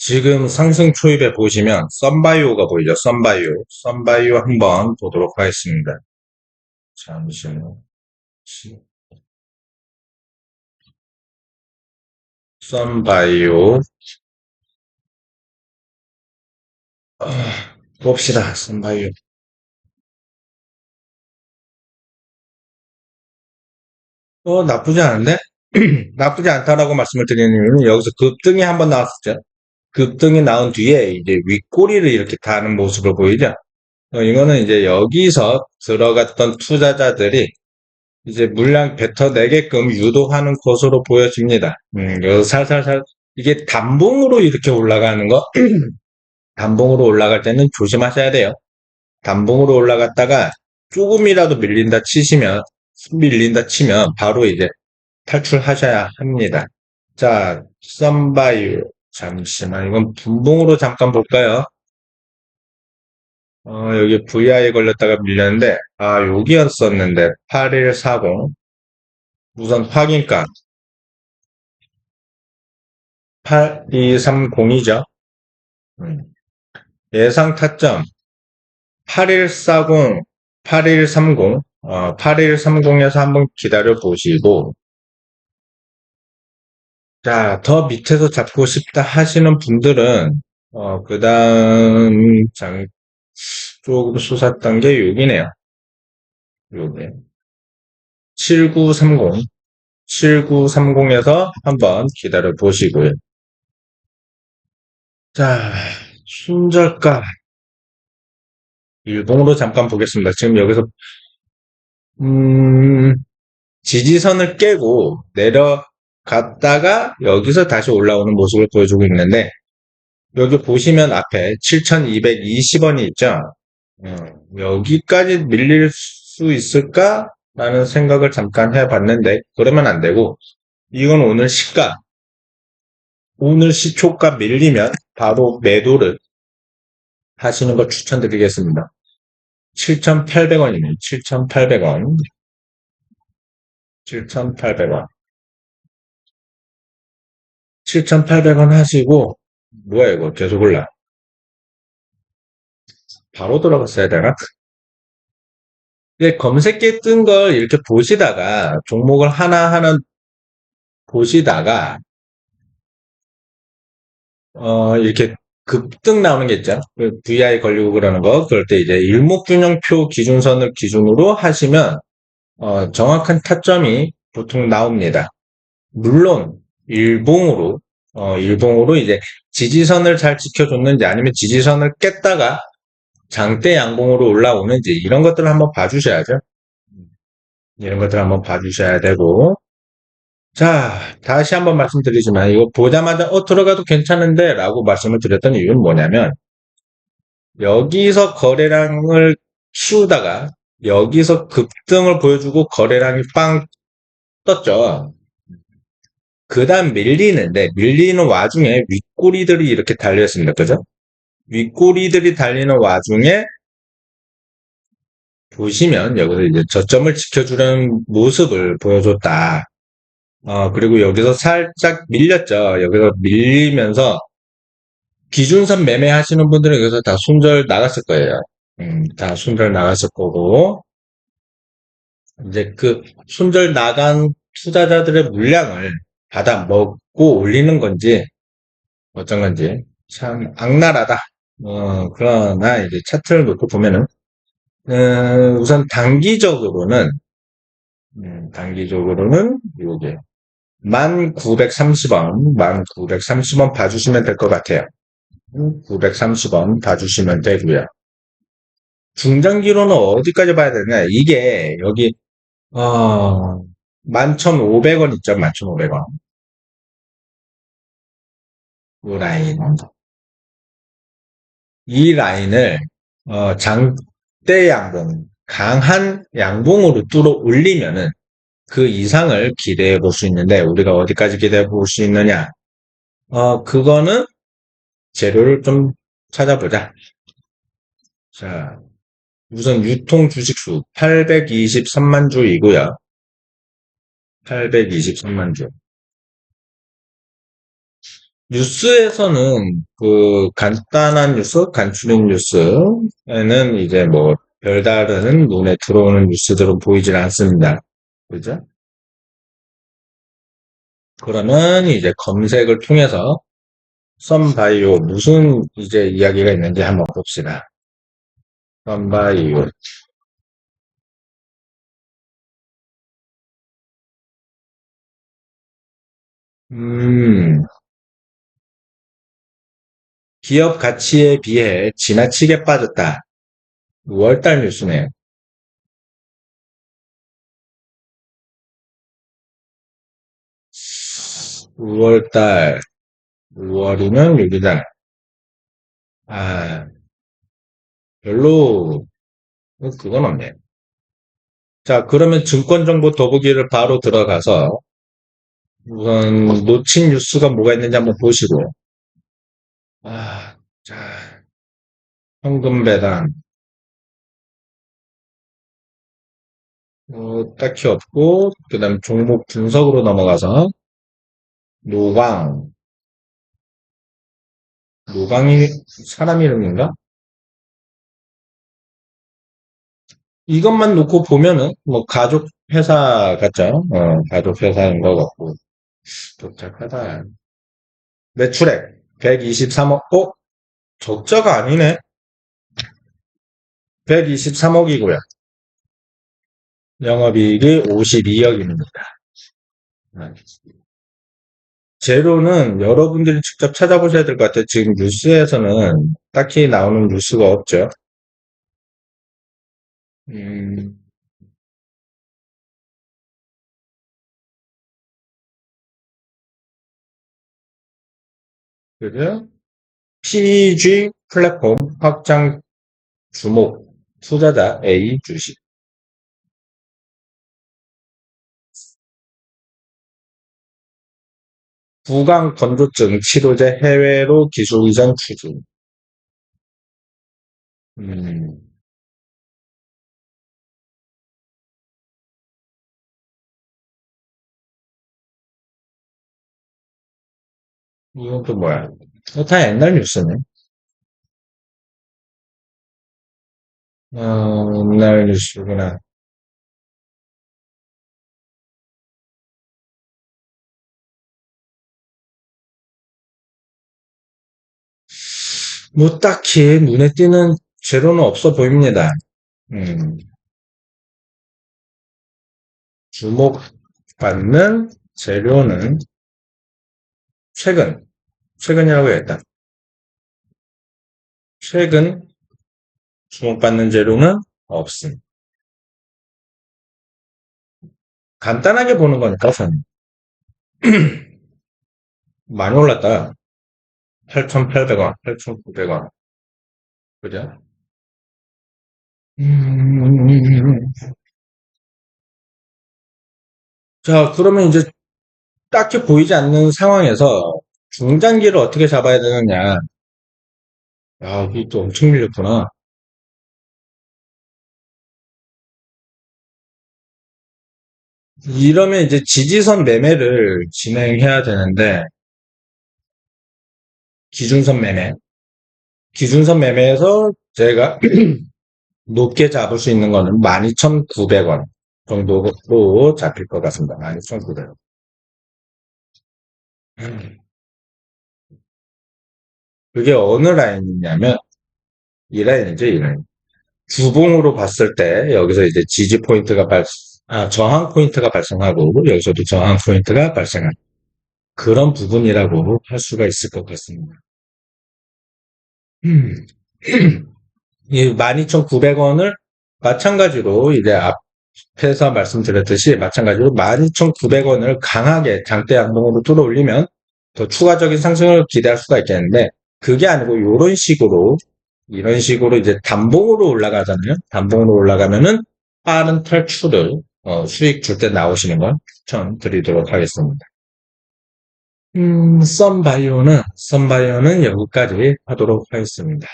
지금 상승 초입에 보시면 썬바이오가 보이죠? 썬바이오. 썬바이오 한번 보도록 하겠습니다. 잠시만요. 썬바이오. 아, 봅시다. 썬바이오. 어, 나쁘지 않은데? 나쁘지 않다라고 말씀을 드리는 이유는 여기서 급등이 한번 나왔었죠. 급등이 나온 뒤에 이제 윗꼬리를 이렇게 다는 모습을 보이죠. 어, 이거는 이제 여기서 들어갔던 투자자들이 이제 물량 뱉어내게끔 유도하는 것으로 보여집니다. 음, 살살살 이게 단봉으로 이렇게 올라가는 거 단봉으로 올라갈 때는 조심하셔야 돼요. 단봉으로 올라갔다가 조금이라도 밀린다 치시면 밀린다 치면 바로 이제 탈출하셔야 합니다. 자, 썬바이유 잠시만 이건 분봉으로 잠깐 볼까요? 어, 여기 VI 걸렸다가 밀렸는데 아 여기였었는데 8140 우선 확인가 8230이죠. 음. 예상 타점 8140 8130 어, 8130에서 한번 기다려 보시고 자, 더 밑에서 잡고 싶다 하시는 분들은 어, 그 다음 장 쪽으로 솟았던 게 여기네요. 요게 7930 7930에서 한번 기다려 보시고요. 자, 순저가 일봉으로 잠깐 보겠습니다. 지금 여기서 음, 지지선을 깨고 내려 갔다가 여기서 다시 올라오는 모습을 보여주고 있는데 여기 보시면 앞에 7,220원이 있죠. 음, 여기까지 밀릴 수 있을까? 라는 생각을 잠깐 해봤는데 그러면 안 되고 이건 오늘 시가 오늘 시초가 밀리면 바로 매도를 하시는 걸 추천드리겠습니다. 7,800원이네요. 7,800원. 7,800원. 7,800원 하시고, 뭐야, 이거. 계속 올라. 바로 들어갔어야 되나? 검색기 뜬걸 이렇게 보시다가, 종목을 하나하나 보시다가, 어, 이렇게 급등 나오는 게 있죠. 그 VI 걸리고 그러는 거. 그럴 때 이제 일목균형표 기준선을 기준으로 하시면 어, 정확한 타점이 보통 나옵니다. 물론 일봉으로 어, 일봉으로 이제 지지선을 잘 지켜줬는지 아니면 지지선을 깼다가 장대 양봉으로 올라오는지 이런 것들을 한번 봐주셔야죠. 이런 것들 을 한번 봐주셔야 되고 자, 다시 한번 말씀드리지만 이거 보자마자 어 들어가도 괜찮은데 라고 말씀을 드렸던 이유는 뭐냐면 여기서 거래량을 키우다가 여기서 급등을 보여주고 거래량이 빵 떴죠. 그 다음 밀리는데 밀리는 와중에 윗꼬리들이 이렇게 달려 있습니다. 그죠? 윗꼬리들이 달리는 와중에 보시면 여기서 이제 저점을 지켜주는 모습을 보여줬다. 어, 그리고 여기서 살짝 밀렸죠. 여기서 밀리면서 기준선 매매 하시는 분들은 여기서 다 손절 나갔을 거예요. 음, 다 손절 나갔을 거고, 이제 그 손절 나간 투자자들의 물량을 받아 먹고 올리는 건지, 어쩐 건지, 참 악랄하다. 어, 그러나 이제 차트를 놓고 보면은, 어, 우선 단기적으로는, 음, 단기적으로는 요게 1930원, 1930원 봐주시면 될 것 같아요. 930원 봐주시면 되고요. 중장기로는 어디까지 봐야 되냐? 이게 여기 어 11,500원 있죠? 11,500원. 이 라인. 이 라인을 어, 장대 양봉, 강한 양봉으로 뚫어 올리면은 그 이상을 기대해 볼 수 있는데 우리가 어디까지 기대해 볼 수 있느냐? 어, 그거는 재료를 좀 찾아보자. 자, 우선 유통 주식수 823만 주이고요. 823만 주. 뉴스에서는 그 간단한 뉴스, 간추린 뉴스에는 이제 뭐 별다른 눈에 들어오는 뉴스들은 보이질 않습니다. 그죠? 그러면 이제 검색을 통해서 썬바이오 무슨 이제 이야기가 있는지 한번 봅시다. 썬바이오 음, 기업 가치에 비해 지나치게 빠졌다. 5월달 뉴스네요. 5월달, 5월이면 6일달. 아, 별로, 그건 없네. 자, 그러면 증권정보 더보기를 바로 들어가서 우선 놓친 뉴스가 뭐가 있는지 한번 보시고, 아, 자, 현금 배당, 어, 딱히 없고, 그 다음 종목 분석으로 넘어가서, 노광, 노광이 사람 이름인가? 이것만 놓고 보면은, 뭐, 가족 회사 같죠? 어, 가족 회사인 것 같고, 복잡하다. 매출액, 123억, 어? 적자가 아니네? 123억이고요. 영업이익이 52억입니다. 재료는 여러분들이 직접 찾아보셔야 될 것 같아요. 지금 뉴스에서는 딱히 나오는 뉴스가 없죠. 음, 그죠? PG 플랫폼 확장 주목 투자자 A 주식. 구강 건조증 치료제 해외로 기술 이전 추진. 음, 이건 또 뭐야? 이거 다 옛날 뉴스네. 어, 옛날 뉴스구나. 뭐 딱히 눈에 띄는 재료는 없어 보입니다. 음, 주목받는 재료는 최근, 최근이라고 해야겠다. 최근 주목받는 재료는 없음. 간단하게 보는 거니까 우선 많이 올랐다. 8,800원, 8,900원. 그죠? 음, 자, 그러면 이제 딱히 보이지 않는 상황에서 중장기를 어떻게 잡아야 되느냐. 야, 이게 또 엄청 밀렸구나. 이러면 이제 지지선 매매를 진행해야 되는데, 기준선 매매. 기준선 매매에서 제가 높게 잡을 수 있는 거는 12,900원 정도로 잡힐 것 같습니다. 12,900원. 그게 어느 라인이냐면, 이 라인이죠, 이 라인. 주봉으로 봤을 때, 여기서 이제 지지 포인트가 발, 아, 저항 포인트가 발생하고, 여기서도 저항 포인트가 발생하는 그런 부분이라고 할 수가 있을 것 같습니다. 음. 이 12,900원을 마찬가지로 이제 앞 에서 말씀드렸듯이 마찬가지로 12,900원을 강하게 장대 양봉으로 뚫어올리면 더 추가적인 상승을 기대할 수가 있겠는데 그게 아니고 이런 식으로 이런 식으로 이제 단봉으로 올라가잖아요. 단봉으로 올라가면은 빠른 탈출을 어, 수익 줄 때 나오시는 걸 추천드리도록 하겠습니다. 음, 썬바이오는 썬바이오는 여기까지 하도록 하겠습니다.